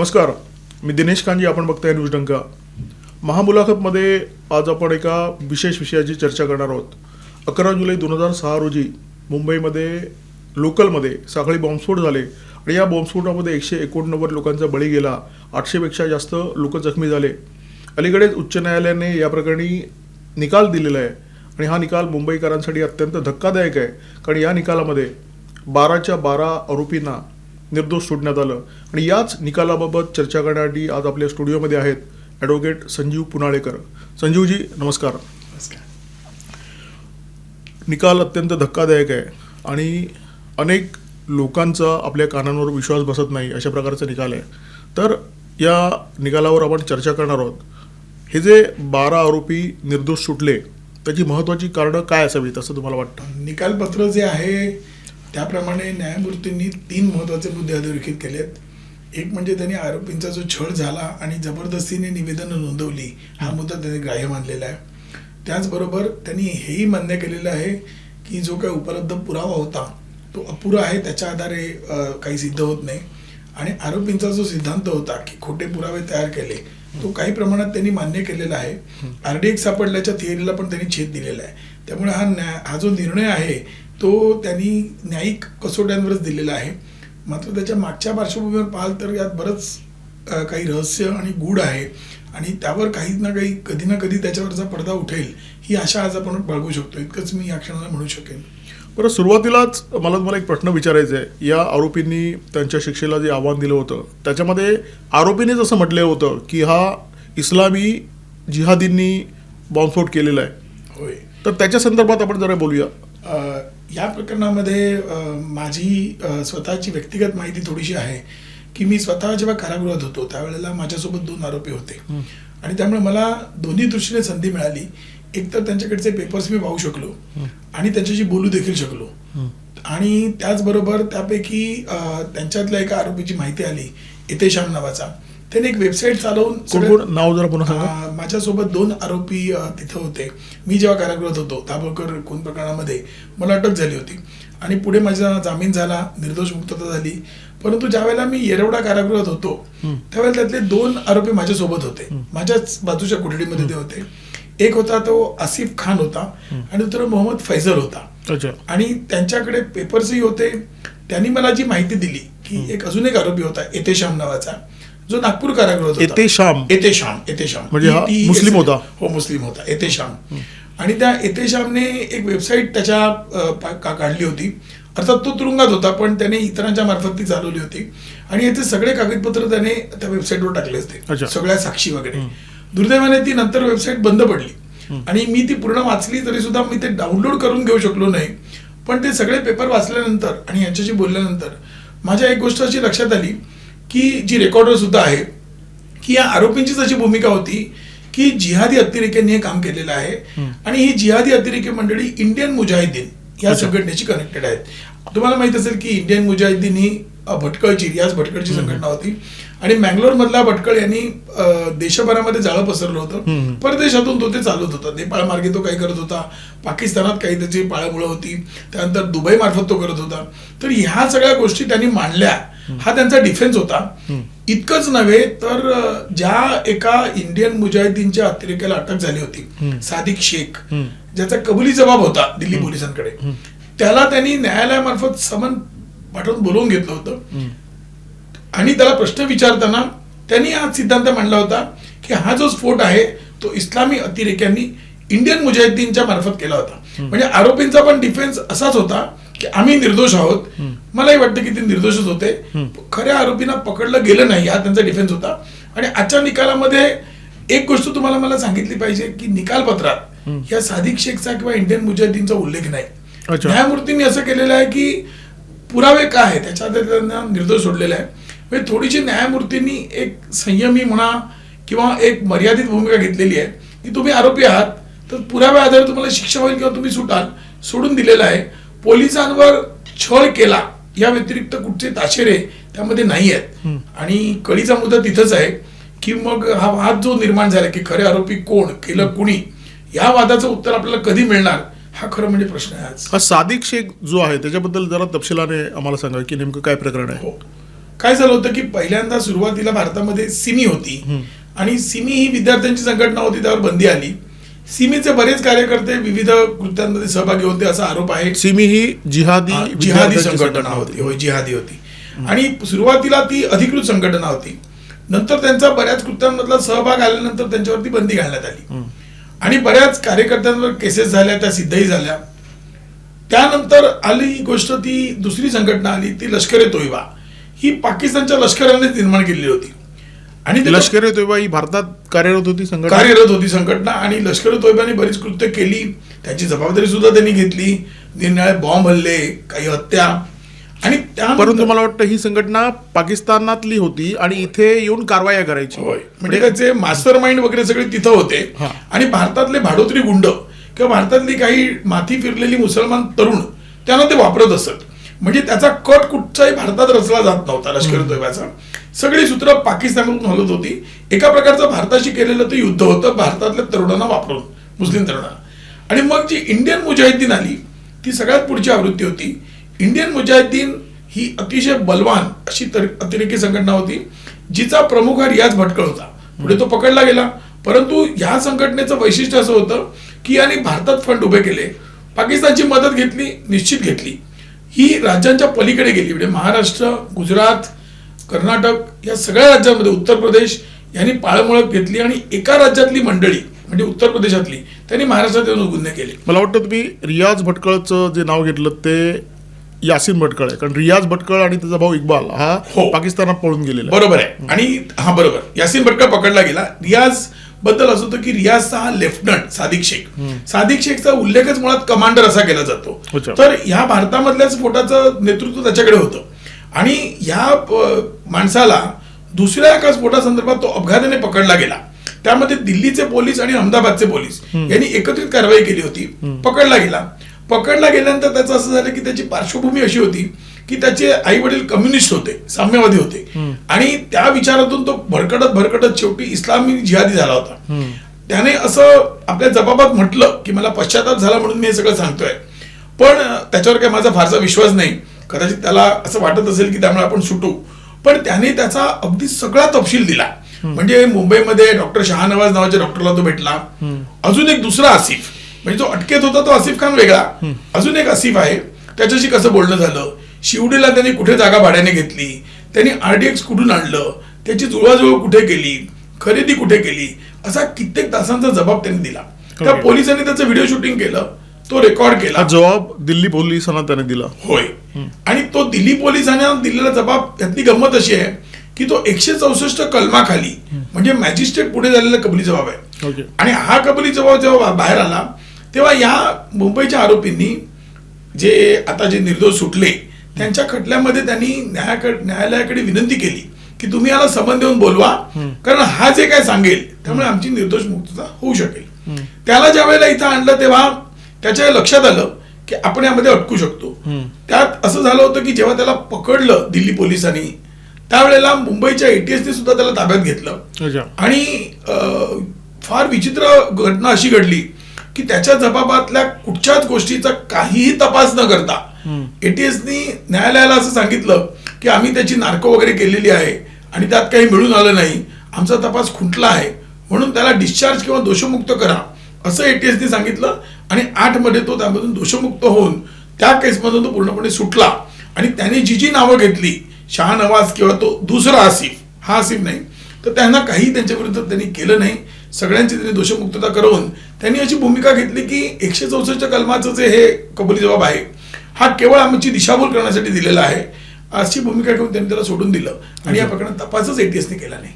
नमस्कार. मी दिनेश कांजी आपण बघताय न्यूज डंका. महामुलाखतमध्ये आज आपण एका विशेष विषयाची चर्चा करणार आहोत. अकरा जुलै दोन हजार सहा रोजी मुंबईमध्ये लोकलमध्ये साखळी बॉम्बस्फोट झाले आणि या बॉम्बस्फोटामध्ये एकशे एकोणनव्वद लोकांचा बळी गेला आठशेपेक्षा जास्त लोक जखमी झाले. अलीकडेच उच्च न्यायालयाने या प्रकरणी निकाल दिलेला आहे आणि हा निकाल मुंबईकरांसाठी अत्यंत धक्कादायक आहे कारण या निकालामध्ये बाराच्या बारा आरोपींना निर्दोष सोडण्यात आलं. आणि याच निकालाबाबत चर्चा करण्यासाठी आज आपल्या स्टुडिओमध्ये आहेत ॲडव्होकेट संजीव पुनाळेकर. संजीवजी नमस्कार. निकाल अत्यंत धक्कादायक आहे आणि अनेक लोकांचा आपल्या कानांवर विश्वास बसत नाही अशा प्रकारचा निकाल आहे. तर या निकालावर आपण चर्चा करणार आहोत. हे जे बारा आरोपी निर्दोष सुटले त्याची महत्त्वाची कारणं काय असावीत असं तुम्हाला वाटतं? निकालपत्र जे आहे त्याप्रमाणे न्यायमूर्तींनी तीन महत्त्वाचे मुद्दे अधोरेखित केलेत. एक म्हणजे त्यांनी आरोपींचा जो छळ झाला आणि जबरदस्तीने निवेदनं नोंदवली हा मुद्दा त्यांनी ग्राह्य मानलेला आहे. त्याचबरोबर त्यांनी हेही मान्य केलेलं आहे की जो काही उपलब्ध पुरावा होता तो अपुरा आहे त्याच्या आधारे काही सिद्ध होत नाही. आणि आरोपींचा जो सिद्धांत होता की खोटे पुरावे तयार केले तो काही प्रमाणात त्यांनी मान्य केलेला आहे. आरडीएक्स सापडल्याच्या थिअरीला पण त्यांनी छेद दिलेला आहे. त्यामुळे हा न्याय हा जो निर्णय आहे तो त्यांनी न्यायिक कसोट्यांवरच दिलेला आहे. मात्र त्याच्या मागच्या पार्श्वभूमीवर पाहाल तर यात बरंच काही रहस्य आणि गूढ आहे. आणि त्यावर काही ना काही कधी ना कधी त्याच्यावरचा पडदा उठेल ही आशा आज आपण बाळगू शकतो. इतकंच मी या क्षणाला म्हणू शकेन. बरं सुरुवातीलाच मला तुम्हाला एक प्रश्न विचारायचा आहे. या आरोपींनी त्यांच्या शिक्षेला जे आव्हान दिलं होतं त्याच्यामध्ये आरोपीनेच असं म्हटलं होतं की हा इस्लामी जिहादींनी बॉम्बस्फोट केलेला आहे. होय. तर त्याच्या संदर्भात आपण जरा बोलूया. या प्रकरणामध्ये माझी स्वतःची व्यक्तिगत माहिती थोडीशी आहे की मी स्वतः जेव्हा कारागृहात होतो त्यावेळेला माझ्यासोबत दोन आरोपी होते. आणि त्यामुळे मला दोन्ही दृष्टीने संधी मिळाली. एक तर त्यांच्याकडचे पेपर्स मी पाहू शकलो आणि त्यांच्याशी बोलू देखील शकलो. आणि त्याचबरोबर त्यापैकी त्यांच्यातल्या एका आरोपीची माहिती आली इतेशाम नावाचा. त्याने एक वेबसाईट चालवून नाव जरा पुन्हा सांगा. माझ्यासोबत दोन आरोपी तिथं होते. मी जेव्हा कारागृहात होतो दाभोळकर खून प्रकरणामध्ये मला अटक झाली होती. आणि पुढे माझा जामीन झाला निर्दोष मुक्तता झाली. परंतु ज्यावेळेला मी येरवडा कारागृहात होतो त्यावेळेला त्यातले दोन आरोपी माझ्यासोबत होते. माझ्याच बाजूच्या कोठडीमध्ये ते होते. एक होता तो आसिफ खान होता आणि दुसरा मोहम्मद फैजल होता. आणि त्यांच्याकडे पेपर्सही होते. त्यांनी मला जी माहिती दिली की एक अजून एक आरोपी होता एतेशाम नावाचा. जो नागपूर कारागृहात होता. एतेशाम? एतेशाम एतेशाम म्हणजे हा ETS मुस्लिम होता? हो मुस्लिम होता. एतेशाम आणि त्या एतेशामने एक वेबसाईट त्याच्या काढली होती. अर्थात तो तुरुंगात होता पण त्याने इतरांच्या मार्फत ती चालवली होती. आणि याचे सगळे कागदपत्र त्याने त्या वेबसाईटवर टाकले. असते. सगळ्या साक्षी वगैरे. दुर्दैवाने ती नंतर वेबसाईट बंद पडली. आणि मी ती पूर्ण वाचली तरी सुद्धा मी ते डाउनलोड करून घेऊ शकलो नाही. पण ते सगळे पेपर वाचल्यानंतर आणि यांच्याशी बोलल्यानंतर माझ्या एक गोष्ट अशी लक्षात आली की जी रेकॉर्डर सुद्धा आहे की या आरोपींचीच अशी भूमिका होती की जिहादी अतिरेक्यांनी हे काम केलेलं आहे. आणि ही जिहादी अतिरेकी मंडळी इंडियन मुजाहिदीन या. संघटनेशी कनेक्टेड आहेत. तुम्हाला माहीत असेल की इंडियन मुजाहिदीन ही भटकळची रियाज भटकळची संघटना होती. आणि मँगलोर मधला भटकळ यांनी देशभरामध्ये जाळं पसरलं होतं. परदेशातून तो ते चालवत होता. नेपाळ मार्गे तो काही करत होता. पाकिस्तानात काही त्याची पाळमुळं होती. त्यानंतर दुबई मार्फत तो करत होता. तर ह्या सगळ्या गोष्टी त्यांनी मांडल्या. हा त्यांचा डिफेन्स होता. इतकंच नव्हे तर ज्या एका इंडियन मुजाहिदीनच्या अतिरेक्याला अटक झाली होती सादिक शेख ज्याचा कबुली जबाब होता दिल्ली पोलिसांकडे. त्याला त्यांनी न्यायालयामार्फत समन पाठवून बोलवून घेतलं होतं. आणि त्याला प्रश्न विचारताना त्यांनी हा सिद्धांत मांडला होता की हा जो स्फोट आहे तो इस्लामी अतिरेक्यांनी इंडियन मुजाहिदीनच्या मार्फत केला होता. म्हणजे आरोपींचा पण डिफेन्स असाच होता. की आम्ही निर्दोष आहोत. मलाही वाटतं की ते निर्दोषच होते. खऱ्या आरोपींना पकडलं गेलं नाही हा त्यांचा डिफेन्स होता. आणि आजच्या निकालामध्ये एक गोष्ट तुम्हाला मला सांगितली पाहिजे की निकालपत्रात या सादिक शेखचा किंवा इंडियन मुजाहिदीनचा उल्लेख नाही. न्यायमूर्तींनी असं केलेलं आहे की पुरावे काय आहे त्याच्या त्यांना निर्दोष सोडलेला आहे. म्हणजे थोडीशी न्यायमूर्तींनी एक संयमी म्हणा किंवा एक मर्यादित भूमिका घेतलेली आहे. की तुम्ही आरोपी आहात तर पुराव्या आधारे तुम्हाला शिक्षा होईल किंवा तुम्ही सुटाल सोडून दिलेलं आहे. पोलिसांवर छळ केला या व्यतिरिक्त कुठचे ताशेरे त्यामध्ये नाही आहेत आणि कळीचा मुद्दा तिथंच आहे की मग हा वाद जो निर्माण झाला की खरे आरोपी कोण केलं कुणी या वादाचं उत्तर आपल्याला कधी मिळणार हा खरं म्हणजे प्रश्न आहे आज. हा सादिक शेख जो आहे त्याच्याबद्दल जरा तपशिलाने आम्हाला सांगा की नेमकं काय प्रकरण आहे? हो. काय झालं होतं की पहिल्यांदा सुरुवातीला भारतामध्ये सिमी होती. आणि सिमी ही विद्यार्थ्यांची संघटना होती त्यावर बंदी आली. सिमीचे बरेच कार्यकर्ते विविध कृत्यांमध्ये सहभागी होते असा आरोप आहे. सिमी ही जिहादी जिहादी संघटना होती. होय जिहादी होती. आणि सुरुवातीला ती अधिकृत संघटना होती. नंतर त्यांचा बऱ्याच कृत्यांमधला सहभाग आल्यानंतर त्यांच्यावरती बंदी घालण्यात आली. आणि बऱ्याच कार्यकर्त्यांवर केसेस झाल्या त्या सिद्धही झाल्या. त्यानंतर आली गोष्ट ती दुसरी संघटना आली ती लष्कर ए तोयबा. ही पाकिस्तानच्या लष्कराने निर्माण केलेली होती. आणि लष्कर तोयबा ही भारतात कार्यरत होती संघटना? कार्यरत होती संघटना आणि लष्कर तोयबाने बरीच कृत्य केली. त्याची जबाबदारी सुद्धा त्यांनी घेतली. निरनिराळे बॉम्ब हल्ले काही हत्या. आणि त्या परंतु मला वाटतं ही संघटना पाकिस्तानातली होती आणि इथे येऊन कारवाया करायची. होय. म्हणजे त्याचे मास्टर माइंड वगैरे सगळे तिथं होते. आणि भारतातले भाडोत्री गुंड किंवा भारतातली काही माथी फिरलेली मुसलमान तरुण त्यांना ते वापरत असत. म्हणजे त्याचा कट कुठचाही भारतात रचला जात नव्हता लष्कर तोयबाचा. सगळी सूत्र पाकिस्तानकडून हलत होती. एका प्रकारचं भारताशी केलेलं ते युद्ध होतं भारतातल्या तरुणांना वापरून मुस्लिम तरुणांना. आणि मग जी इंडियन मुजाहिद्दीन आली ती सगळ्यात पुढची आवृत्ती होती. इंडियन मुजाहिद्दीन ही अतिशय बलवान अशी तर- अतिरेकी संघटना होती जिचा प्रमुख हा रियाज भटकळ होता. पुढे तो पकडला गेला. परंतु ह्या संघटनेचं वैशिष्ट्य असं होतं की यांनी भारतात फंड उभे केले पाकिस्तानची मदत घेतली निश्चित घेतली. ही राज्यांच्या पलीकडे गेली. म्हणजे महाराष्ट्र गुजरात कर्नाटक या सगळ्या राज्यांमध्ये उत्तर प्रदेश यांनी पाळमुळत घेतली आणि एका राज्यातली मंडळी म्हणजे उत्तर प्रदेशातली त्यांनी महाराष्ट्रात येऊन गुन्हे केले. मला वाटतं तुम्ही रियाज भटकळचं जे नाव घेतलं ते यासिन भटकळ आहे. कारण रियाज भटकळ आणि त्याचा भाऊ इक्बाल हा हो. पाकिस्तानात पळून गेलेला. बरोबर आहे. आणि हा बरोबर. यासिन भटकळ पकडला गेला. रियाजबद्दल असं होतं की रियाजचा हा लेफ्टनंट सादिक शेख. सादिक शेखचा उल्लेखच मुळात कमांडर असा केला जातो. तर ह्या भारतामधल्याच स्फोटाचं नेतृत्व त्याच्याकडे होतं. आणि ह्या माणसाला दुसऱ्या एका स्फोटासंदर्भात तो अपघाताने पकडला गेला. त्यामध्ये दिल्लीचे पोलीस आणि अहमदाबादचे पोलीस यांनी एकत्रित कारवाई केली होती. पकडला गेला. पकडला गेल्यानंतर त्याचं असं झालं की त्याची पार्श्वभूमी अशी होती की त्याचे आई वडील कम्युनिस्ट होते साम्यवादी होते. आणि त्या विचारातून तो भरकटत भरकटत शेवटी इस्लामी जिहादी झाला होता. त्याने असं आपल्या जबाबात म्हटलं की मला पश्चाताप झाला म्हणून मी हे सगळं सांगतोय. पण त्याच्यावर काही माझा फारसा विश्वास नाही. कदाचित त्याला असं वाटत असेल की त्यामुळे आपण सुटू. पण त्याने त्याचा अगदी सगळा तपशील दिला. म्हणजे मुंबईमध्ये डॉक्टर शहानवाज नावाच्या डॉक्टरला तो भेटला. अजून एक दुसरा आसिफ. म्हणजे जो अटकेत होता तो आसिफ खान वेगळा. अजून एक आसिफ आहे. त्याच्याशी कसं बोलणं झालं? शिवडीला त्यांनी कुठे जागा भाड्याने घेतली? त्यांनी आरडीएक्स कुठून आणलं? त्याची जुळवाजुळव कुठे केली? खरेदी कुठे केली? असा कित्येक तासांचा जबाब त्यांनी दिला. त्या. पोलिसांनी त्याचं व्हिडिओ शूटिंग केलं. तो रेकॉर्ड केला जबाब दिल्ली पोलिसांना त्याने दिला. होय. आणि तो दिल्ली पोलिसांना दिलेला जबाब त्यातली गंमत अशी आहे की तो एकशे चौसष्ट कलमाखाली म्हणजे मॅजिस्ट्रेट पुढे झालेला कबुली जबाब आहे. आणि हा कबुली जबाब जेव्हा बाहेर आला तेव्हा या मुंबईच्या आरोपींनी जे आता जे निर्दोष सुटले त्यांच्या खटल्यामध्ये त्यांनी न्यायाकडे न्यायालयाकडे विनंती केली की तुम्ही याला संबंध देऊन बोलवा कारण हा जे काय सांगेल त्यामुळे आमची निर्दोष मुक्तता होऊ शकेल. त्याला ज्या वेळेला इथं आणलं तेव्हा त्याच्या लक्षात आलं की आपण यामध्ये अटकू शकतो. त्यात असं झालं होतं की जेव्हा त्याला पकडलं दिल्ली पोलिसांनी त्यावेळेला मुंबईच्या एटीएसने सुद्धा त्याला ताब्यात घेतलं. आणि फार विचित्र घटना अशी घडली की त्याच्या जबाबातल्या कुठच्याच गोष्टीचा काहीही तपास न करता एटीएसनी न्यायालयाला असं सांगितलं की आम्ही त्याची नार्को वगैरे केलेली आहे आणि त्यात काही मिळून आलं नाही. आमचा तपास खुंटला आहे. म्हणून त्याला डिस्चार्ज किंवा दोषमुक्त करा. असं एटीएसनी सांगितलं आणि आठमध्ये तो त्यामधून दोषमुक्त होऊन त्या केसमधून तो पूर्णपणे सुटला. आणि त्याने जी जी नावं घेतली शहानवाज किंवा तो दुसरा आसिफ हा आसिफ नाही तर त्यांना काही त्यांच्या विरुद्ध त्यांनी केलं नाही. सगळ्यांची त्यांनी दोषमुक्तता करून त्यांनी अशी भूमिका घेतली की एकशे चौसष्ट कलमाचं जे हे कबुली जबाब आहे हा केवळ आमची दिशाभूल करण्यासाठी दिलेला आहे. अशी भूमिका घेऊन त्यांनी त्याला सोडून दिलं. आणि या प्रकरणात तपासच एटीएसने केला नाही.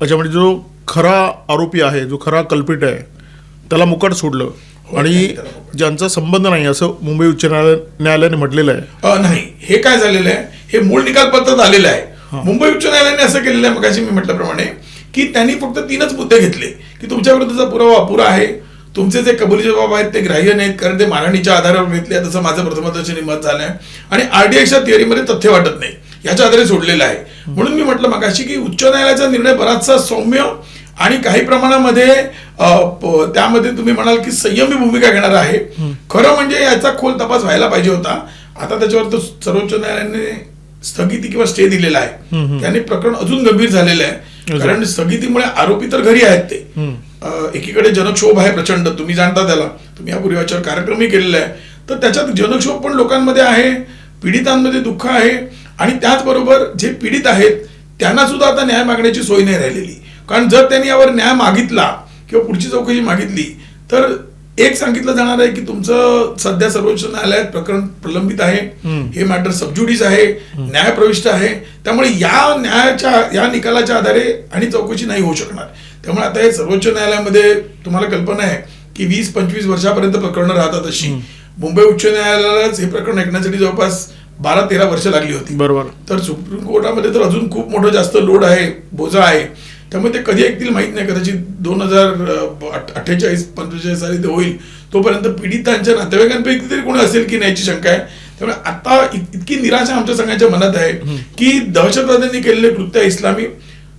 अच्छा म्हणजे जो खरा आरोपी आहे जो खरा कल्पिट आहे त्याला मुकट सोडलं. आणि. ज्यांचा संबंध नाही असं मुंबई उच्च न्यायालय न्यायालयाने म्हटलेलं आहे. अ, नाही. हे काय झालेलं आहे? हे मूळ निकाल पद्धत आलेलं आहे. मुंबई उच्च न्यायालयाने असं केलेलं आहे मगाशी मी म्हटल्याप्रमाणे की त्यांनी फक्त तीनच मुद्दे घेतले की तुमच्या विरुद्धचा पुरावा अपुरा आहे तुमचे जे कबुली जबाब आहेत ते ग्राह्य नाहीत कारण ते मारहाणीच्या आधारावर घेतले तसं माझं प्रथमदर्शनी मत झालंय. आणि आरडीएक्सच्या थिअरीमध्ये तथ्य वाटत नाही. याच्या आधारे सोडलेलं आहे. म्हणून मी म्हटलं मगाशी की उच्च न्यायालयाचा निर्णय बराचसा सौम्य आणि काही प्रमाणामध्ये त्यामध्ये तुम्ही म्हणाल की संयमी भूमिका घेणार आहे. खरं म्हणजे याचा खोल तपास व्हायला पाहिजे होता. आता त्याच्यावर तर सर्वोच्च न्यायालयाने स्थगिती किंवा स्टे दिलेला आहे. त्याने प्रकरण अजून गंभीर झालेलं आहे. कारण स्थगितीमुळे आरोपी तर घरी आहेत ते. एकीकडे जनक्षोभ आहे प्रचंड तुम्ही जाणता त्याला. तुम्ही यापूर्वी याच्यावर कार्यक्रमही केलेला आहे. तर त्याच्यात जनक्षोभ पण लोकांमध्ये आहे पीडितांमध्ये दुःख आहे. आणि त्याचबरोबर जे पीडित आहेत त्यांना सुद्धा आता न्याय मागण्याची सोय नाही राहिलेली. कारण जर त्यांनी यावर न्याय मागितला किंवा पुढची चौकशी मागितली तर एक सांगितलं जाणार आहे की तुमचं सध्या सर्वोच्च न्यायालयात प्रकरण प्रलंबित आहे. हे मॅटर सबज्युडिस आहे. न्याय प्रविष्ट आहे. त्यामुळे या न्यायाच्या या निकालाच्या आधारे आणि चौकशी नाही होऊ शकणार. त्यामुळे आता हे सर्वोच्च न्यायालयामध्ये तुम्हाला कल्पना आहे की वीस पंचवीस वर्षापर्यंत प्रकरणं राहतात अशी. मुंबई उच्च न्यायालयालाच हे प्रकरण ऐकण्यासाठी जवळपास बारा तेरा वर्ष लागली होती. बरोबर. तर सुप्रीम कोर्टामध्ये तर अजून खूप मोठं जास्त लोड आहे बोजा आहे. त्यामुळे ते कधी ऐकतील माहीत नाही. कदाचित दोन हजार अठ्ठेचाळीस पंचेचाळीस साली ते होईल. तोपर्यंत पीडितांच्या नातेवाईकांपैकी तरी कोणी असेल की नाही याची शंका आहे. त्यामुळे आता इत- इतकी निराशा आमच्या सगळ्यांच्या मनात आहे की दहशतवाद्यांनी केलेले कृत्य इस्लामी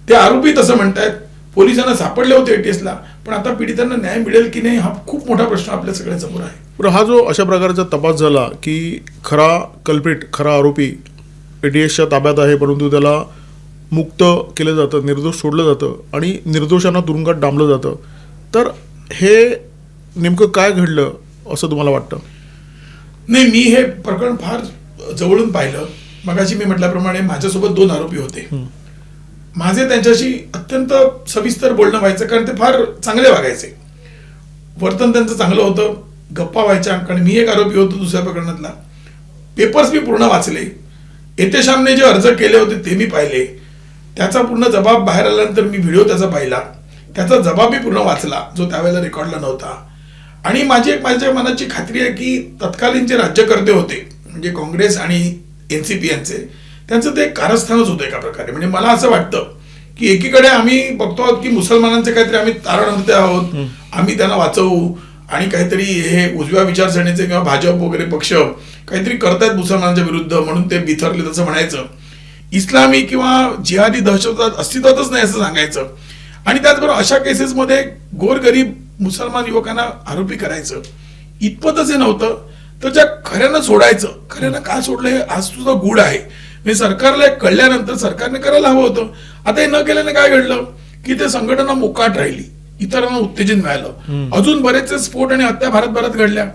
ते आरोपी तसं म्हणतायत. पोलिसांना सापडले होते एटीएसला पण आता पीडितांना न्याय मिळेल की नाही हा खूप मोठा प्रश्न आपल्या सगळ्यांसमोर आहे. बरं हा जो अशा प्रकारचा तपास झाला की खरा कल्प्रिट खरा आरोपी ए टी एसच्या ताब्यात आहे परंतु त्याला मुक्त केलं जातं निर्दोष सोडलं जातं आणि निर्दोषांना तुरुंगात डांबलं जातं. तर हे नेमकं काय घडलं असं तुम्हाला वाटतं? नाही मी हे प्रकरण फार जवळून पाहिलं. मगाशी मी म्हटल्याप्रमाणे माझ्यासोबत दोन आरोपी होते. माझे त्यांच्याशी अत्यंत सविस्तर बोलणं व्हायचं कारण ते फार चांगले वागायचे. वर्तन त्यांचं चांगलं होतं गप्पा व्हायच्या कारण मी एक आरोपी होतो दुसऱ्या प्रकरणातला. पेपर्स मी पूर्ण वाचले. येतेश्यामने जे अर्ज केले होते ते मी पाहिले. त्याचा पूर्ण जबाब बाहेर आल्यानंतर मी व्हिडिओ त्याचा पाहिला. त्याचा जबाब मी पूर्ण वाचला जो त्यावेळेला रेकॉर्डला नव्हता. आणि माझी एक माझ्या मनाची खात्री आहे की तत्कालीन जे राज्यकर्ते होते म्हणजे काँग्रेस आणि एनसीपी यांचे त्यांचं ते कारस्थानच होतं एका प्रकारे. म्हणजे मला असं वाटतं की एकीकडे आम्ही बघतो आहोत की मुसलमानांचे काहीतरी आम्ही तारण आणते आहोत आम्ही त्यांना वाचवू आणि काहीतरी हे उजव्या विचारसरणीचे किंवा भाजप वगैरे पक्ष काहीतरी करतायत मुसलमानांच्या विरुद्ध म्हणून ते बिथरले तसं म्हणायचं. इस्लामी किंवा जिहादी दहशतवाद अस्तित्वातच नाही असं सांगायचं. आणि त्याचबरोबर अशा केसेसमध्ये गोरगरीब मुसलमान युवकांना आरोपी करायचं. इतपतच हे नव्हतं तर ज्या खऱ्यानं सोडायचं खऱ्यानं का सोडलं हे आज सुद्धा गुड आहे. म्हणजे सरकारला कळल्यानंतर सरकारने करायला हवं होतं. आता हे न केल्याने काय घडलं? की ते संघटना मोकाट राहिली. इतरांना उत्तेजन मिळालं. अजून बरेचसे स्फोट आणि हत्या भारतभरात घडल्या.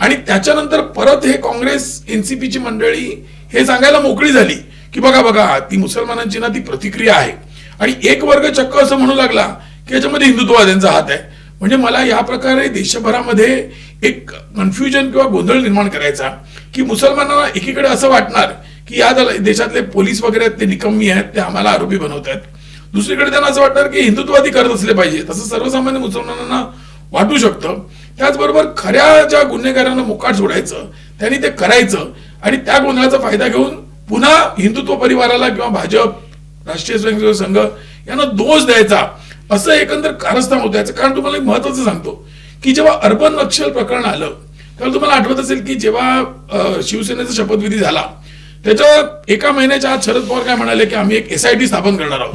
आणि त्याच्यानंतर परत हे काँग्रेस एनसीपीची मंडळी हे सांगायला मोकळी झाली. की बघा बघा ती मुसलमानांची ना ती प्रतिक्रिया आहे. आणि एक वर्ग चक्क असं म्हणू लागला की याच्यामध्ये हिंदुत्ववाद्यांचा हात आहे. म्हणजे मला या प्रकारे देशभरामध्ये एक कन्फ्युजन किंवा गोंधळ निर्माण करायचा की मुसलमानांना एकीकडे असं वाटणार की या देशातले पोलीस वगैरे आहेत ते निकम्मी आहेत ते आम्हाला आरोपी बनवत आहेत दुसरीकडे त्यांना असं वाटणार की हिंदुत्ववादी करत असले पाहिजे. तसं सर्वसामान्य मुसलमानांना वाटू शकतं. त्याचबरोबर खऱ्या ज्या गुन्हेगारांना मुकाट सोडायचं त्यांनी ते करायचं आणि त्या गोंधळाचा फायदा घेऊन पुन्हा हिंदुत्व परिवाराला किंवा भाजप राष्ट्रीय स्वयंसेवक संघ यांना दोष द्यायचा असं एकंदर कारस्थान होतं. याचं कारण तुम्हाला एक महत्वाचं सांगतो की जेव्हा अर्बन नक्षल प्रकरण आलं तर तुम्हाला आठवत असेल की जेव्हा शिवसेनेचा शपथविधी झाला त्याच्या एका महिन्याच्या आत शरद पवार काय म्हणाले की आम्ही एक एसआयटी स्थापन करणार आहोत.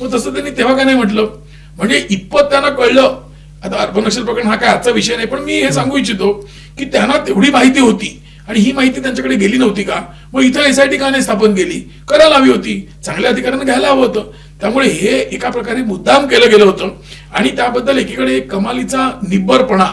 मग तसं त्यांनी तेव्हा काय नाही म्हटलं? म्हणजे इतपत त्यांना कळलं आता अर्बन नक्षल प्रकरण हा काय आजचा विषय नाही पण मी हे सांगू इच्छितो की त्यांना तेवढी माहिती होती. आणि ही माहिती त्यांच्याकडे गेली नव्हती का? मग इथं एसआयटी का नाही स्थापन केली? करायला हवी होती. चांगल्या अधिकाऱ्यांना घ्यायला हवं होतं. त्यामुळे हे एका प्रकारे मुद्दाम केलं गेलं होतं. आणि त्याबद्दल एकीकडे एक कमालीचा निब्बरपणा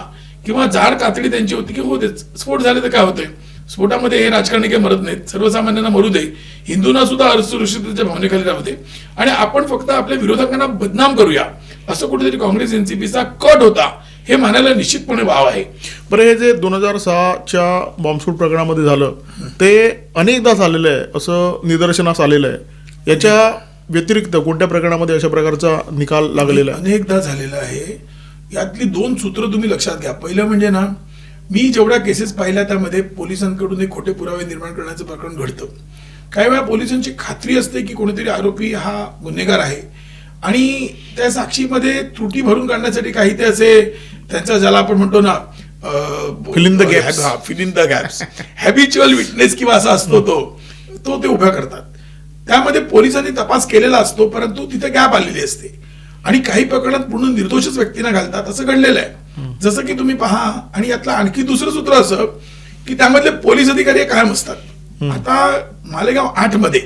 किंवा जाड कातडी त्यांची होती की हो ते स्फोट झाले तर काय होतंय? स्फोटामध्ये हे राजकारणी काही मरत नाहीत. सर्वसामान्यांना मरू दे. हिंदूंना सुद्धा असुरक्षिततेच्या भावनेखाली राहू दे. आणि आपण फक्त आपल्या विरोधकांना बदनाम करूया. असं कुठेतरी काँग्रेस एनसीपीचा कट होता. हे मानायला निश्चितपणे भाव आहे. बरं हे जे दोन हजार सहाच्या बॉम्बस्फोट प्रकरणामध्ये झालं ते अनेकदा झालेलं आहे असं निदर्शनास आलेलं आहे. याच्या व्यतिरिक्त कोणत्या प्रकरणामध्ये अशा प्रकारचा निकाल लागलेला आहे? अनेकदा झालेलं आहे. यातली दोन सूत्र तुम्ही लक्षात घ्या. पहिलं म्हणजे ना मी जेवढ्या केसेस पाहिल्या त्यामध्ये पोलिसांकडून एक खोटे पुरावे निर्माण करण्याचं प्रकरण घडतं. काही वेळा पोलिसांची खात्री असते की कोणीतरी आरोपी हा गुन्हेगार आहे. आणि त्या साक्षीमध्ये त्रुटी भरून काढण्यासाठी काही ते असे त्यांचा ज्याला आपण म्हणतो ना Fill in the gaps. Fill in the gaps habitual witness किंवा असा असतो तो तो ते उभ्या करतात. त्यामध्ये पोलिसांनी तपास केलेला असतो परंतु तिथे गॅप आलेली असते. आणि काही प्रकरणात पूर्ण निर्दोषच व्यक्तींना घालतात असं घडलेलं आहे. जसं की तुम्ही पहा आणि यातलं आणखी दुसरं सूत्र असं की त्यामधले पोलीस अधिकारी हे कायम असतात. आता मालेगाव आठमध्ये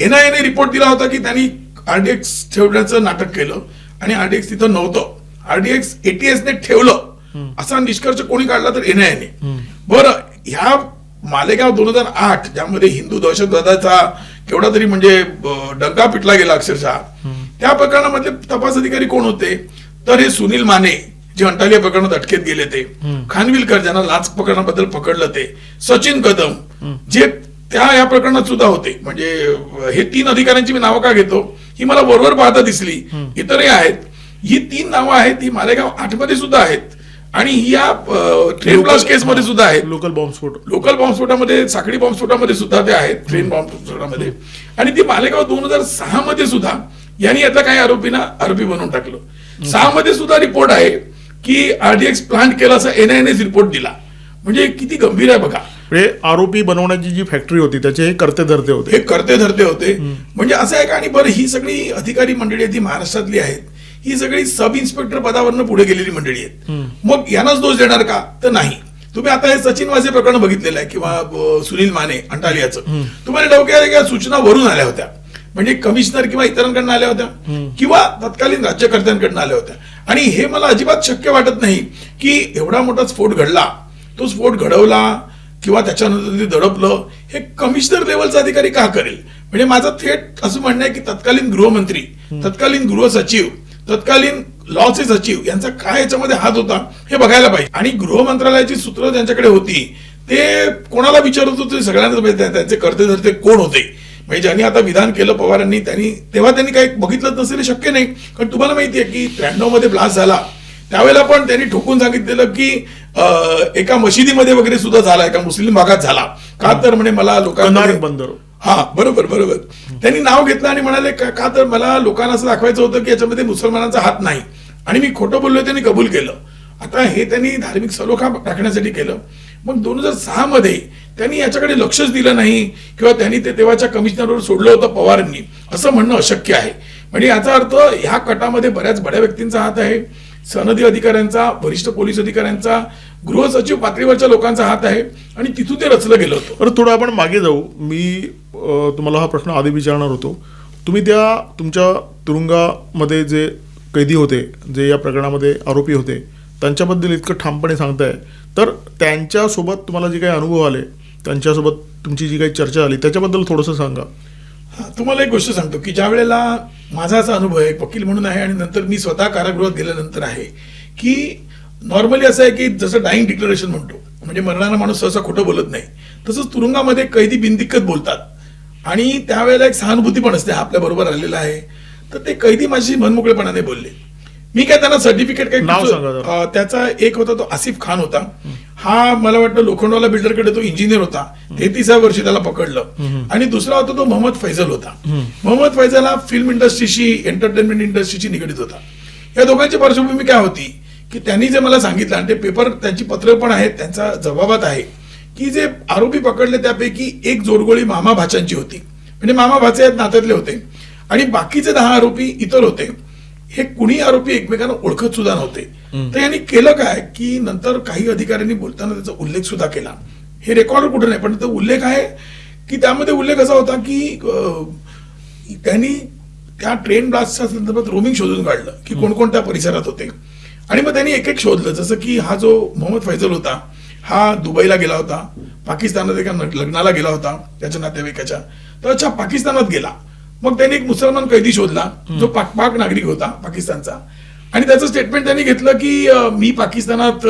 एनआयएने रिपोर्ट दिला होता की त्यांनी आरडीएक्स ठेवण्याचं नाटक केलं आणि आरडीएक्स तिथं नव्हतं. आरडीएक्स एटीएसने ठेवलं. असा निष्कर्ष कोणी काढला तर एनआयएने बरं ह्या मालेगाव दोन हजार आठ ज्यामध्ये हिंदू दहशतवादाचा केवढा तरी म्हणजे डंका पिटला गेला अक्षरशः त्या प्रकरणामधले तपास अधिकारी कोण होते? तर हे सुनील माने जे अंटालिया प्रकरणात अटकेत गेले ते. खानविलकर ज्यांना लाच प्रकरणाबद्दल पकडलं ते. सचिन कदम जे त्या या प्रकरणात सुद्धा होते. म्हणजे हे तीन अधिकाऱ्यांची मी नावं का घेतो? ही मला वरवर पाहता दिसली. इतरही आहेत. ही तीन नावं आहेत ही मालेगाव आठमध्ये सुद्धा आहेत. आणि या ट्रेन ब्लास्ट केस मध्ये सुद्धा आहेत. लोकल बॉम्बस्फोट लोकल बॉम्बस्फोटामध्ये साखळी बॉम्बस्फोटामध्ये सुद्धा ते आहेत ट्रेन बॉम्बस्फोटामध्ये आणि ती मालेगाव दोन हजार सहा मध्ये सुद्धा यांनी यातल्या काही आरोपींना आरोपी बनवून टाकलं. सहा मध्ये सुद्धा रिपोर्ट आहे की आरडीएक्स प्लांट केला असा एनआयएनेच रिपोर्ट दिला. म्हणजे किती गंभीर आहे बघा. म्हणजे आरोपी बनवण्याची जी फॅक्टरी होती त्याचे हे करते धरते होते. हे करते धरते होते. म्हणजे असं आहे का? आणि बरं ही सगळी अधिकारी मंडळी ती महाराष्ट्रातली आहेत ही सगळी सब इन्स्पेक्टर पदावरनं पुढे गेलेली मंडळी आहेत. मग यांनाच दोष देणार का? तर नाही. तुम्ही आता हे सचिन वाजे प्रकरण बघितलेलं आहे किंवा सुनील माने अंटालियाचं. तुम्हाला डोक्यात या सूचना वरून आल्या होत्या. म्हणजे कमिशनर किंवा इतरांकडनं आल्या होत्या? किंवा तत्कालीन राज्यकर्त्यांकडनं आल्या होत्या? आणि हे मला अजिबात शक्य वाटत नाही की एवढा मोठा स्फोट घडला. तो स्फोट घडवला किंवा त्याच्यानंतर ते दडपलं हे कमिशनर लेवलचा अधिकारी का करेल? म्हणजे माझं थेट असं म्हणणं आहे की तत्कालीन गृहमंत्री तत्कालीन गृह तत्कालीन तत्कालीन लॉचे सचिव यांचा काय याच्यामध्ये हात होता हे बघायला पाहिजे. आणि गृह मंत्रालयाची सूत्र ज्यांच्याकडे होती ते कोणाला विचारत होते? सगळ्यांनाच माहिती त्यांचे करते धरते कोण होते? म्हणजे ज्यांनी आता विधान केलं पवारांनी त्यांनी तेव्हा त्यांनी काही बघितलं नसेल शक्य नाही. कारण तुम्हाला माहिती आहे की त्र्याण्णवमध्ये ब्लास्ट झाला. त्यावेळेला पण त्यांनी ठोकून सांगितलेलं की एका मशिदीमध्ये वगैरे सुद्धा झाला एका मुस्लिम भागात झाला. का तर म्हणे मला लोकांना बंदर. हा बरोबर बरोबर. त्यांनी नाव घेतलं आणि म्हणाले का तर मला लोकांना असं दाखवायचं होतं की याच्यामध्ये मुसलमानांचा हात नाही. आणि मी खोटं बोललो त्यांनी कबूल केलं. आता हे त्यांनी धार्मिक सलोखा टाकण्यासाठी केलं. मग दोन हजार सहा मध्ये त्यांनी याच्याकडे लक्षच दिलं नाही किंवा त्यांनी ते तेव्हाच्या कमिशनरवर सोडलं होतं पवारांनी. असं म्हणणं अशक्य आहे. म्हणजे याचा अर्थ ह्या कटामध्ये बऱ्याच बड्या व्यक्तींचा हात आहे. सनदी अधिकाऱ्यांचा वरिष्ठ पोलीस अधिकाऱ्यांचा गृह सचिव पातळीवरच्या लोकांचा हात आहे आणि तिथून ते रचलं गेलं होतं. बरं थोडं आपण मागे जाऊ. मी तुम्हाला हा प्रश्न आधी विचारणार होतो. तुम्ही त्या तुमच्या तुरुंगामध्ये जे कैदी होते जे या प्रकरणामध्ये आरोपी होते त्यांच्याबद्दल इतकं ठामपणे सांगताय. तर त्यांच्यासोबत तुम्हाला जे काही अनुभव आले त्यांच्यासोबत तुमची जी काही चर्चा झाली त्याच्याबद्दल थोडंसं सांगा. तुम्हाला एक गोष्ट सांगतो की ज्या वेळेला माझा असा अनुभव आहे एक वकील म्हणून आहे आणि नंतर मी स्वतः कारागृहात गेल्यानंतर आहे की नॉर्मली असं आहे की जसं डाईंग डिक्लरेशन म्हणतो म्हणजे मरणारा माणूस सहसा खोटं बोलत नाही तसंच तुरुंगामध्ये कैदी बिनदिक्कत बोलतात. आणि त्यावेळेला एक सहानुभूती पण असते हा आपल्या बरोबर आलेला आहे. तर ते कैदी माझी मनमोकळेपणाने बोलले. मी काय त्यांना सर्टिफिकेट काही त्याचा एक होता तो आसिफ खान होता. हा मला वाटतं लोखंडवाला बिल्डरकडे तो इंजिनियर होता. तेहतीसाव्या वर्षी त्याला पकडलं. आणि दुसरा होता तो मोहम्मद फैजल होता. मोहम्मद फैजल हा फिल्म इंडस्ट्रीशी एंटरटेनमेंट इंडस्ट्रीशी निगडीत होता. या दोघांची पार्श्वभूमी काय होती? की त्यांनी जे मला सांगितलं आणि ते पेपर त्यांची पत्र पण आहेत त्यांचा जबाबात आहे की जे आरोपी पकडले त्यापैकी एक जोडगोळी मामा भाच्यांची होती. म्हणजे मामा भाचे नात्यातले होते. आणि बाकीचे दहा आरोपी इतर होते. हे कुणी आरोपी एकमेकांना ओळखत सुद्धा नव्हते. तर यांनी केलं काय की नंतर काही अधिकाऱ्यांनी बोलताना त्याचा उल्लेख सुद्धा केला. हे रेकॉर्ड कुठे नाही पण तो उल्लेख आहे की त्यामध्ये उल्लेख असा होता की त्यांनी त्या ट्रेन ब्लास्टच्या संदर्भात रोमिंग शोधून काढलं की कोणकोणत्या परिसरात होते. आणि मग त्यांनी एक एक शोधलं जसं की हा जो मोहम्मद फैजल होता हा दुबईला गेला होता पाकिस्तानात एका लग्नाला गेला होता त्याच्या नातेवाईकाच्या. तर अच्छा पाकिस्तानात गेला. मग त्यांनी एक मुसलमान कैदी शोधला जो पाक पाक नागरिक होता पाकिस्तानचा. आणि त्याचं स्टेटमेंट त्यांनी घेतलं की मी पाकिस्तानात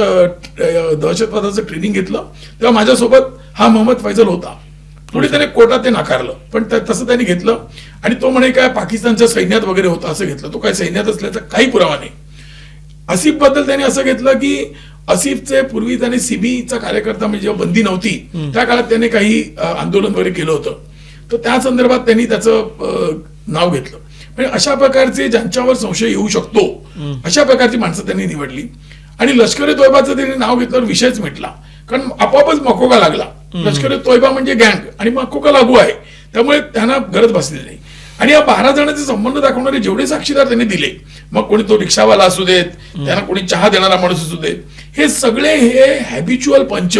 दहशतवादाचं ट्रेनिंग घेतलं तेव्हा माझ्यासोबत हा मोहम्मद फैजल होता. पुढे त्याने कोर्टात ते नाकारलं पण तसं त्यांनी घेतलं. आणि तो म्हणे काय पाकिस्तानच्या सैन्यात वगैरे होता? असं घेतलं. तो काय सैन्यात असल्याचा काही पुरावा नाही. आसिफबद्दल त्यांनी असं घेतलं की आसिफचे पूर्वी त्याने सीबीचा कार्यकर्ता म्हणजे जेव्हा बंदी नव्हती त्या काळात त्याने काही आंदोलन वगैरे केलं होतं. तर त्या संदर्भात त्यांनी त्याचं नाव घेतलं. म्हणजे अशा प्रकारचे ज्यांच्यावर संशय येऊ शकतो अशा प्रकारची माणसं त्यांनी निवडली. आणि लष्कर तोयबाचं त्यांनी नाव घेतल्यावर विषयच मिटला. कारण आपोआपच मकोका लागला. लष्कर तोयबा म्हणजे गँग आणि मकोका लागू आहे. त्यामुळे त्यांना गरज भासलेली नाही. आणि या बारा जणांचे संबंध दाखवणारे जेवढे साक्षीदार त्यांनी दिले मग कोणी तो रिक्षावाला असू देत त्यांना कोणी चहा देणारा माणूस असू देत हे सगळे हे हॅबिच्युअल पंच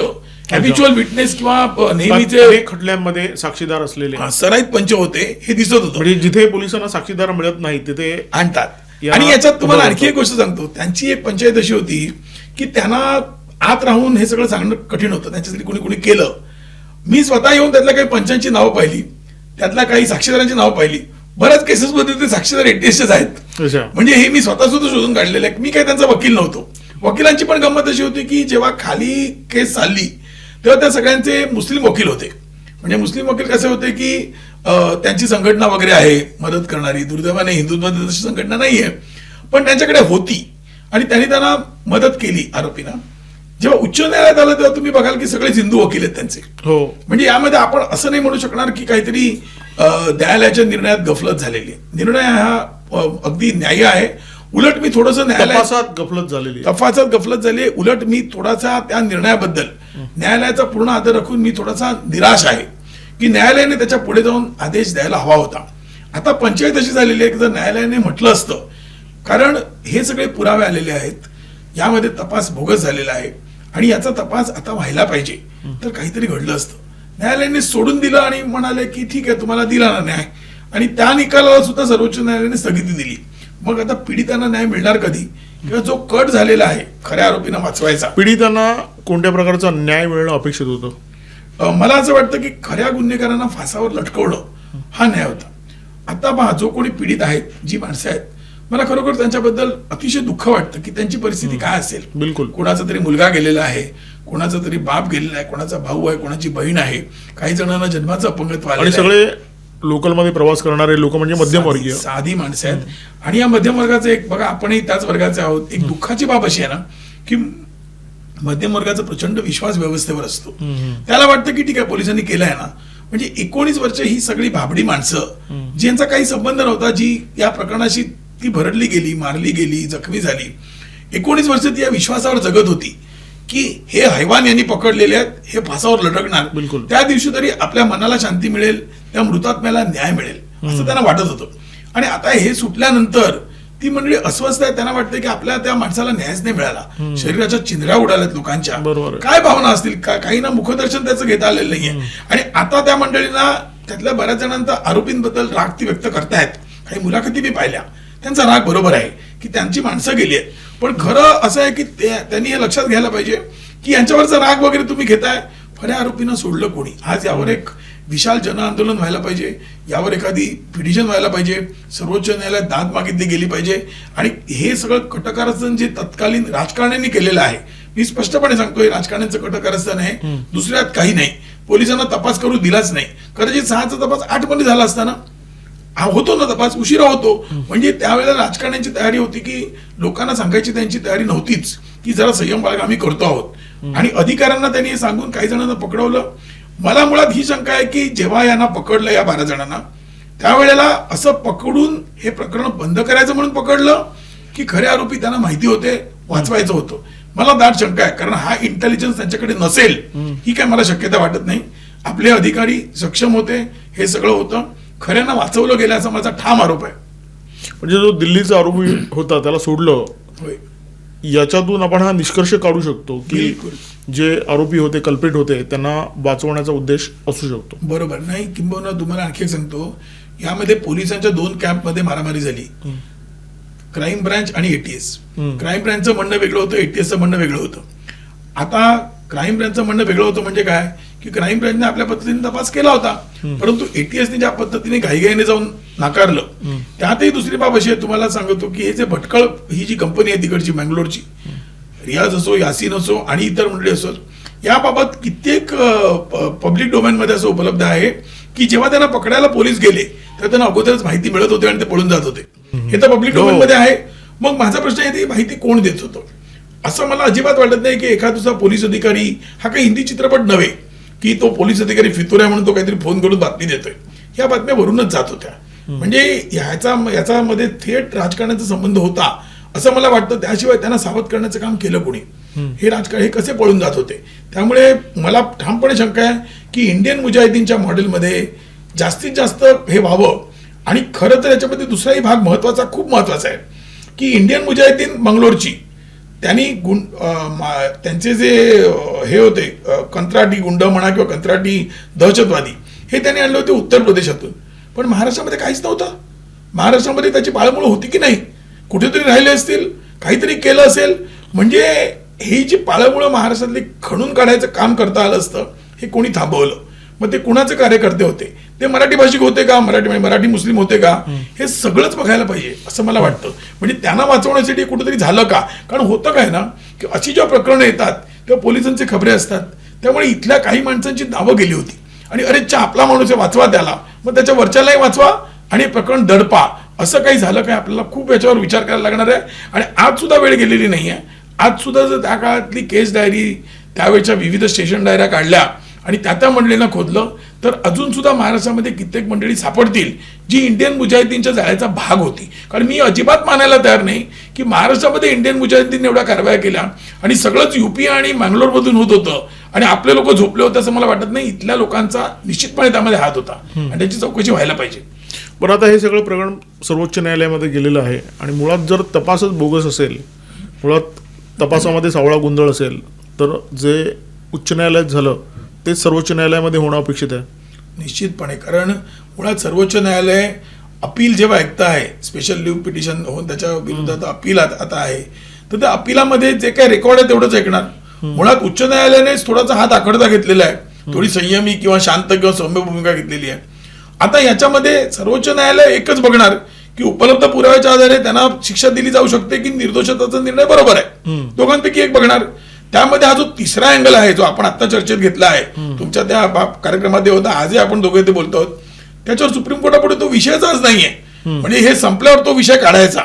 हॅबिच्युअल विटनेस किंवा नेहमीचे खटल्यांमध्ये साक्षीदार असलेले. सराईत पंच होते हे दिसत होतं. म्हणजे जिथे पोलिसांना साक्षीदार मिळत नाही तिथे आणतात. आणि याच्यात तुम्हाला. आणखी एक गोष्ट सांगतो. त्यांची एक पंचायत अशी होती की त्यांना आत राहून हे सगळं सांगणं कठीण होतं. त्यांच्यासाठी कोणी कोणी केलं. मी स्वतः येऊन त्यातल्या काही पंचांची नावं पाहिली. त्यातल्या काही साक्षीदारांची नावं पाहिली. बऱ्याच केसेसमध्ये ते साक्षीदार एटीएसचेच आहेत. म्हणजे हे मी स्वतः सुद्धा शोधून काढलेलं आहे. मी काही त्यांचा वकील नव्हतो. वकिलांची पण गंमत अशी होती की जेव्हा खाली केस चालली तेव्हा त्या सगळ्यांचे मुस्लिम वकील होते. म्हणजे मुस्लिम वकील कसे होते की त्यांची संघटना वगैरे आहे मदत करणारी दुर्दैवाने हिंदुत्वामध्ये तशी संघटना नाहीये. पण त्यांच्याकडे होती आणि त्यांनी त्यांना मदत केली आरोपींना. जेव्हा उच्च न्यायालयात आलं तेव्हा तुम्ही बघाल की सगळेच हिंदू वकील आहेत त्यांचे. हो. म्हणजे यामध्ये आपण असं नाही म्हणू शकणार की काहीतरी न्यायालयाच्या निर्णयात गफलत झालेली आहे. निर्णय हा अगदी न्याय्य आहे. उलट मी थोडस न्यायालय तपासात गफलत झालेली. तपासात गफलत झाली. उलट मी थोडासा त्या निर्णयाबद्दल न्यायालयाचा पूर्ण आदर राखून मी थोडासा निराश आहे की न्यायालयाने त्याच्या पुढे जाऊन आदेश द्यायला हवा होता. आता पंचायत अशी झालेली आहे की जर न्यायालयाने म्हटलं असतं कारण हे सगळे पुरावे आलेले आहेत यामध्ये तपास बोगस झालेला आहे आणि याचा तपास आता व्हायला पाहिजे. तर काहीतरी घडलं असतं. न्यायालयाने सोडून दिलं आणि म्हणाले की ठीक आहे तुम्हाला दिला ना न्याय. आणि त्या निकालाला सुद्धा सर्वोच्च न्यायालयाने स्थगिती दिली. मग आता पीडितांना न्याय मिळणार कधी? किंवा जो कट झालेला आहे खऱ्या आरोपींना वाचवायचा. पीडितांना कोणत्या प्रकारचा न्याय मिळणं अपेक्षित होतं? मला असं वाटतं की खऱ्या गुन्हेगारांना फासावर लटकवणं हा न्याय होता. आता पहा जो कोणी पीडित आहेत जी माणसं आहेत मला खरोखर त्यांच्याबद्दल अतिशय दुःख वाटतं की त्यांची परिस्थिती काय असेल. बिलकुल. कोणाचा तरी मुलगा गेलेला आहे कोणाचा तरी बाप गेलेला आहे कोणाचा भाऊ आहे कोणाची बहीण आहे काही जणांना जन्माचं अपंगत्व. सगळे लोकलमध्ये प्रवास करणारे लोक म्हणजे मध्यमवर्गीय. साधी- साधी माणसं आहेत. आणि या मध्यम वर्गाचं एक बघा आपणही त्याच वर्गाचे आहोत. एक दुःखाची बाब अशी आहे ना की मध्यम वर्गाचा प्रचंड विश्वास व्यवस्थेवर असतो. त्याला वाटतं की ठीक आहे पोलिसांनी केलं आहे ना. म्हणजे एकोणीस वर्ष ही सगळी भाबडी माणसं ज्यांचा काही संबंध नव्हता जी या प्रकरणाशी ती भरडली गेली मारली गेली जखमी झाली. एकोणीस वर्ष ती या विश्वासावर जगत होती. की हे हैवान यांनी पकडलेले आहेत हे फासावर लटकणार. बिलकुल. त्या दिवशी तरी आपल्या मनाला शांती मिळेल त्या मृतात्म्याला न्याय मिळेल असं त्यांना वाटत होतं. आणि आता हे सुटल्यानंतर ती मंडळी अस्वस्थ आहे त्यांना वाटतं की आपल्या त्या माणसाला न्यायच नाही मिळाला. शरीराच्या चिंध्या उडाल्यात लोकांच्या. बरोबर. काय भावना असतील? का काहींना मुखदर्शन त्याचं घेता आलेलं नाहीये. आणि आता त्या मंडळींना त्यातल्या बऱ्याच जणांचा आरोपींबद्दल राग ती व्यक्त करतायत. काही मुलाखती मी पाहिल्या. त्यांचा राग बरोबर आहे. की त्यांची माणसं गेली आहेत. पण खरं असं आहे की त्यांनी हे लक्षात घ्यायला पाहिजे की यांच्यावरचा राग वगैरे तुम्ही घेताय खऱ्या आरोपींना सोडलं कोणी? आज यावर एक विशाल जन आंदोलन व्हायला पाहिजे यावर एखादी पिटिशन व्हायला पाहिजे सर्वोच्च न्यायालयात दाद मागितली गेली पाहिजे. आणि हे सगळं कटकारस्थान जे तत्कालीन राजकारण्यांनी केलेलं आहे मी स्पष्टपणे सांगतोय राजकारण्यांचं कटकारस्थान आहे दुसऱ्यात काही नाही. पोलिसांना तपास करू दिलाच नाही. कदाचित सहाचा तपास आठमध्ये झाला असताना हा होतो ना तपास उशिरा होतो. म्हणजे त्यावेळेला राजकारण्यांची तयारी होती की लोकांना सांगायची त्यांची तयारी नव्हतीच की जरा संयम बाळगा आम्ही करतो आहोत. आणि अधिकाऱ्यांना त्यांनी सांगून काही जणांना पकडवलं. मला मुळात ही शंका आहे की जेव्हा यांना पकडलं या बारा जणांना त्यावेळेला असं पकडून हे प्रकरण बंद करायचं म्हणून पकडलं की खरे आरोपी त्यांना माहिती होते वाचवायचं होतं. मला दाट शंका आहे कारण हा इंटेलिजन्स त्यांच्याकडे नसेल ही काय मला शक्यता वाटत नाही. आपले अधिकारी सक्षम होते हे सगळं होतं. खऱ्यांना वाचवलं गेलं असा माझा ठाम आरोप आहे. म्हणजे जो दिल्लीचा आरोपी होता त्याला सोडलं होय. याच्यातून आपण हा निष्कर्ष काढू शकतो की. जे आरोपी होते कल्पेट होते त्यांना वाचवण्याचा उद्देश असू शकतो. बरोबर. नाही किंबहुना तुम्हाला आणखी सांगतो यामध्ये पोलिसांच्या दोन कॅम्पमध्ये मारामारी झाली. क्राईम ब्रांच आणि एटीएस. क्राईम ब्रांचचं म्हणणं वेगळं होतं एटीएसचं म्हणणं वेगळं होतं. आता क्राईम ब्रांचचं म्हणणं वेगळं होतं म्हणजे काय? की क्राईम ब्रांचने आपल्या पद्धतीने तपास केला होता. परंतु एटीएसने ज्या पद्धतीने घाईघाईने जाऊन नाकारलं त्यातही दुसरी बाब अशी आहे तुम्हाला सांगतो की हे जे भटकळ ही जी कंपनी आहे तिकडची मँगलोरची रियाज असो यासीन असो आणि इतर मंडळी असो याबाबत कित्येक पब्लिक डोमेनमध्ये असं उपलब्ध आहे की जेव्हा त्यांना पकडायला पोलीस गेले तर त्यांना अगोदरच माहिती मिळत होते आणि ते पळून जात होते. हे तर पब्लिक हो. डोमेनमध्ये आहे. मग माझा प्रश्न आहे ती माहिती कोण देत होतं? असं मला अजिबात वाटत नाही की एखाद दुसरा पोलीस अधिकारी हा काही हिंदी चित्रपट नव्हे. की तो पोलीस अधिकारी फितूर आहे म्हणून तो काहीतरी फोन करून बातमी देतोय. या बातम्या वरूनच जात होत्या. म्हणजे ह्याचा याच्यामध्ये थेट राजकारणाचा संबंध होता असं मला वाटतं. त्याशिवाय त्यांना सावध करण्याचं काम केलं कोणी? हे राजकारण हे कसे पळून जात होते? त्यामुळे मला ठामपणे शंका आहे की इंडियन मुजाहिदीनच्या मॉडेलमध्ये जास्तीत जास्त हे व्हावं. आणि खरं तर याच्यामध्ये दुसराही भाग महत्त्वाचा खूप महत्त्वाचा आहे की इंडियन मुजाहिदीन बंगलोरची त्यांनी गुं मा- त्यांचे जे हे होते कंत्राटी गुंड म्हणा किंवा कंत्राटी दहशतवादी हे त्यांनी आणले होते उत्तर प्रदेशातून. पण महाराष्ट्रामध्ये काहीच नव्हतं. महाराष्ट्रामध्ये त्याची बाळमुळं होती की नाही? कुठेतरी राहिले असतील काहीतरी केलं असेल. म्हणजे ही जी पाळमुळं महाराष्ट्रातली खणून काढायचं काम करता आलं असतं हे कोणी थांबवलं? मग ते कुणाचे कार्यकर्ते होते? ते मराठी भाषिक होते का? मराठी म्हणजे मराठी मुस्लिम होते का? हे सगळंच बघायला पाहिजे असं मला वाटतं. म्हणजे त्यांना वाचवण्यासाठी कुठेतरी झालं का? कारण होतं काय ना की अशी जेव्हा प्रकरणं येतात तेव्हा पोलिसांचे खबरे असतात. त्यामुळे इथल्या काही माणसांची नावं गेली होती. आणि अरे चा आपला माणूस आहे वाचवा त्याला. मग त्याच्या वरच्यालाही वाचवा आणि प्रकरण दडपा. असं काही झालं काय? आपल्याला खूप याच्यावर विचार करायला लागणार आहे. आणि आज सुद्धा वेळ गेलेली नाही आहे आज सुद्धा जर त्या काळातली केस डायरी त्यावेळच्या विविध स्टेशन डायऱ्या काढल्या आणि त्या त्या मंडळींना खोदलं. तर अजून सुद्धा महाराष्ट्रामध्ये कित्येक मंडळी सापडतील जी इंडियन मुजाहिदीनच्या जाळ्याचा भाग होती. कारण मी अजिबात मानायला तयार नाही की महाराष्ट्रामध्ये इंडियन मुजाहिदीन एवढ्या कारवाया केल्या आणि सगळंच युपी आणि मँगलोरमधून होत होतं आणि आपले लोक झोपले होते असं मला वाटत नाही इथल्या लोकांचा निश्चितपणे त्यामध्ये हात होता. आणि त्याची चौकशी व्हायला पाहिजे. पण आता हे सगळं प्रकरण सर्वोच्च न्यायालयामध्ये गेलेलं आहे आणि मुळात जर तपासच बोगस असेल मुळात तपासामध्ये सावळा गोंधळ असेल तर जे उच्च न्यायालयात झालं तेच सर्वोच्च न्यायालयामध्ये होणं अपेक्षित आहे. निश्चितपणे कारण मुळात सर्वोच्च न्यायालय अपील जेव्हा ऐकतं आहे स्पेशल लिव्ह पिटिशन होऊन त्याच्या विरोधात अपील आत- आहे तर त्या अपिलामध्ये जे काही रेकॉर्ड आहे तेवढंच ऐकणार. मुळात उच्च न्यायालयाने थोडासा हात आखडता घेतलेला आहे. थोडी संयमी किंवा शांत किंवा सौम्य भूमिका घेतलेली आहे. आता याच्यामध्ये सर्वोच्च न्यायालय एकच बघणार की उपलब्ध पुराव्याच्या आधारे त्यांना शिक्षा दिली जाऊ शकते की निर्दोषताचा निर्णय बरोबर आहे. दोघांपैकी एक बघणार. त्यामध्ये हा जो तिसरा अँगल आहे जो आपण आता चर्चेत घेतला आहे तुमच्या त्या कार्यक्रमात होता आजही आपण दोघे ते बोलतो त्याच्यावर सुप्रीम कोर्टापुढे तो विषयचाच नाहीये. म्हणजे हे संपल्यावर तो विषय काढायचा.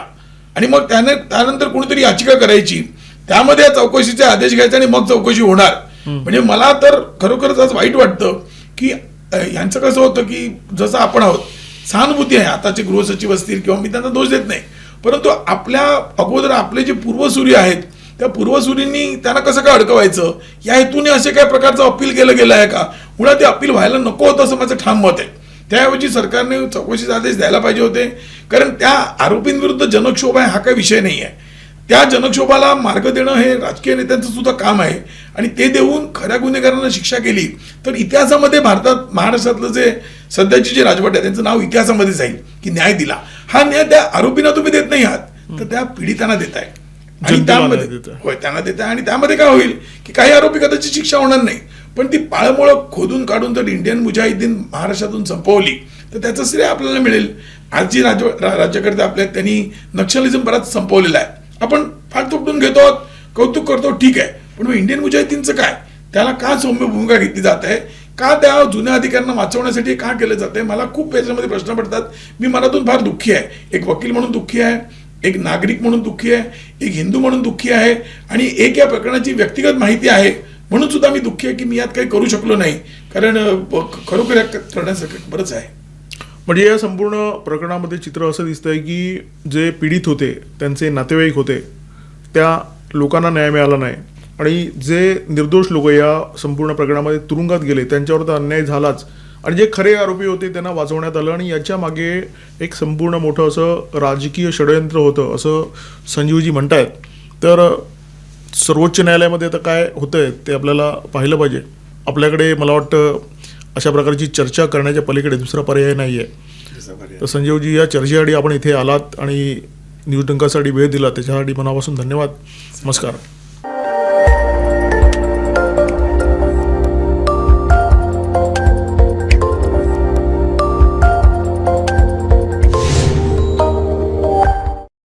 आणि मग त्याने त्यानंतर कोणीतरी याचिका करायची. त्यामध्ये या चौकशीचे आदेश घ्यायचे आणि मग चौकशी होणार. म्हणजे मला तर खरोखरच आज वाईट वाटतं की यांचं कसं होतं की जसं आपण आहोत सहानुभूती आहे. आताचे गृहसचिव असतील किंवा मी त्यांना दोष देत नाही. परंतु आपल्या अगोदर आपले जे पूर्वसुरी आहेत त्या पूर्वसुरींनी त्यांना कसं काय अडकवायचं? या हेतूने असे काय प्रकारचं अपील केलं गेलं आहे का? मुळात ते अपील व्हायला नको होतं असं माझं ठाम मत आहे. त्याऐवजी सरकारने चौकशीचे आदेश द्यायला पाहिजे होते. कारण त्या आरोपींविरुद्ध जनक्षोभ आहे हा काही विषय नाही आहे. त्या जनक्षोभाला मार्ग देणं हे राजकीय नेत्यांचं सुद्धा काम आहे. आणि ते देऊन खऱ्या गुन्हेगारांना शिक्षा केली तर इतिहासामध्ये भारतात महाराष्ट्रातलं जे सध्याची जे राजवट आहे त्यांचं नाव इतिहासामध्ये जाईल की न्याय दिला. हा न्याय त्या आरोपींना तुम्ही देत नाही आहात तर त्या पीडितांना देत आहे आणि त्यामध्ये. होय त्यांना देत आहे आणि त्यामध्ये काय होईल की काही आरोपी कदाचित शिक्षा होणार नाही. पण ती पाळमुळं खोदून काढून जर इंडियन मुजाहिदीन महाराष्ट्रातून संपवली तर त्याचं श्रेय आपल्याला मिळेल. आज जी राज राज्यकर्ते आपल्या त्यांनी नक्षलिझम बराच संपवलेला आहे. आपण फार तुपटून घेतो आहोत, कौतुक करतो ठीक आहे. पण मग इंडियन मुजाहिदीनचं काय? त्याला का सौम्य भूमिका घेतली जात आहे? का त्या जुन्या अधिकाऱ्यांना वाचवण्यासाठी का केलं जाते मला खूप याच्यामध्ये प्रश्न पडतात. मी मनातून फार दुःखी आहे. एक वकील म्हणून दुःखी आहे. एक नागरिक म्हणून दुःखी आहे एक हिंदू म्हणून दुःखी आहे आणि एक या प्रकरणाची व्यक्तिगत माहिती आहे म्हणून सुद्धा मी दुःखी आहे की मी यात काही करू शकलो नाही. कारण खरोखर करण्यासारखं बरंच आहे. म्हणजे या संपूर्ण प्रकरणामध्ये चित्र असं दिसतंय की जे पीडित होते त्यांचे नातेवाईक होते त्या लोकांना न्याय मिळाला नाही. आणि जे निर्दोष लोक या संपूर्ण प्रकरणामध्ये तुरुंगात गेले त्यांच्यावर तर अन्याय झालाच. आणि जे खरे आरोपी होते त्यांना वाचवण्यात आलं आणि याच्या मागे एक संपूर्ण मोठं असं राजकीय षडयंत्र होतं असं संजीवजी म्हणतायत. तर सर्वोच्च न्यायालयामध्ये आता काय होतंय ते आपल्याला पाहिलं पाहिजे. आपल्याकडे मला वाटतं अशा प्रकारची चर्चा करण्याच्या पलीकडे दुसरा पर्याय नाही आहे तर संजीवजी या चर्चेसाठी आपण इथे आलात आणि न्यूज डंकासाठी वेळ दिला त्याच्यासाठी मनापासून धन्यवाद. नमस्कार.